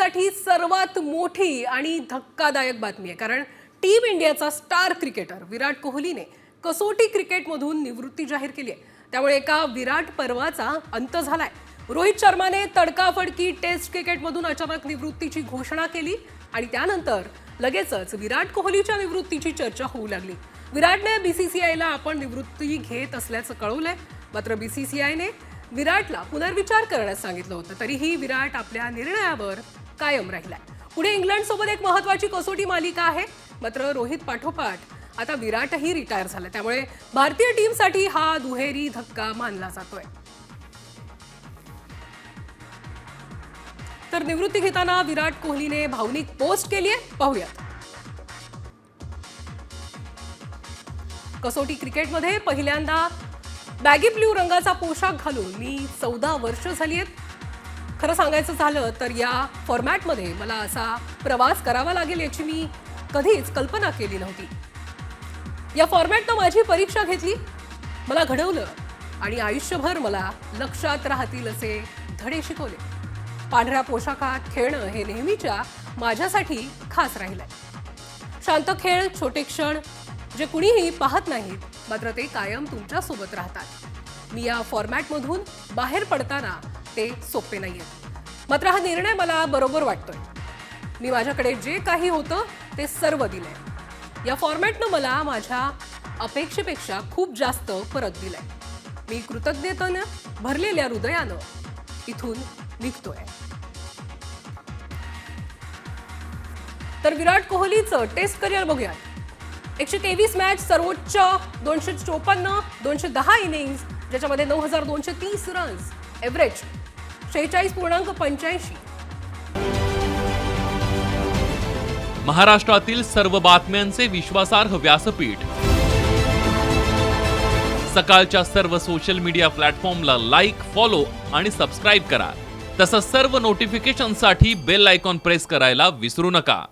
क्रिकेटसाठी सर्वात मोठी आणि धक्कादायक बातमी आहे. कारण टीम इंडियाचा स्टार क्रिकेटर विराट कोहलीने कसोटी क्रिकेटमधून निवृत्ती जाहीर केली आहे. त्यामुळे एका विराट पर्वाचा अंत झालाय. रोहित शर्माने तडकाफडकी टेस्ट क्रिकेटमधून अचानक निवृत्तीची घोषणा केली आणि त्यानंतर लगेचच विराट कोहलीच्या निवृत्तीची चर्चा होऊ लागली. विराटने बीसीसीआयला आपण निवृत्ती घेत असल्याचं कळवलंय. मात्र बीसीसीआयने विराटला पुनर्विचार करण्यास सांगितलं होतं. तरीही विराट आपल्या निर्णयावर कायम राहिलाय पुढे इंग्लंड सोबत एक महत्वाची कसोटी मालिका आहे. मात्र रोहित पाठोपाठ आता विराटही रिटायर झाला. त्यामुळे भारतीय टीमसाठी हा दुहेरी धक्का मानला जातोय. तर निवृत्ती घेताना विराट कोहलीने भावनिक पोस्ट केली आहे. पाहूयात. कसोटी क्रिकेटमध्ये पहिल्यांदा बॅगी ब्ल्यू रंगाचा पोशाख घालून मी चौदा वर्ष झाली आहेत. खरं सांगायचं झालं तर या फॉर्मॅटमध्ये मला असा प्रवास करावा लागेल याची मी कधीच कल्पना केली नव्हती. या फॉर्मॅटनं माझी परीक्षा घेतली मला घडवलं आणि आयुष्यभर मला लक्षात राहतील असे धडे शिकवले. पांढऱ्या पोशाखात खेळणं हे नेहमीच्या माझ्यासाठी खास राहिलंय. शांत खेळ छोटे क्षण जे कुणीही पाहत नाहीत मात्र ते कायम तुमच्यासोबत राहतात. मी या फॉर्मॅटमधून बाहेर पडताना ते सोपे नाहीये. मात्र हा निर्णय मला बरोबर वाटतोय. मी माझ्याकडे जे काही होतं ते सर्व दिलंय. या फॉर्मॅटनं मला माझ्या अपेक्षेपेक्षा खूप जास्त परत दिलंय. मी कृतज्ञतेनं भरलेल्या हृदयानं इथून निघतोय. तर विराट कोहलीचं टेस्ट करिअर बघूयात. एकशे तेवीस मॅच सर्वोच्च दोनशे चोपन्न दोनशे दहा इनिंग्स ज्याच्यामध्ये नऊ हजार दोनशे तीस रन्स एव्हरेज शेहेचाळीस पूर्णांक पंच्याऐंशी. महाराष्ट्रातील सर्व बातम्यांचे विश्वासार्ह व्यासपीठ. सकाळच्या सर्व सोशल मीडिया प्लॅटफॉर्मला लाईक फॉलो आणि सबस्क्राईब करा. तसंच सर्व नोटिफिकेशनसाठी बेल आयकॉन प्रेस करायला विसरू नका.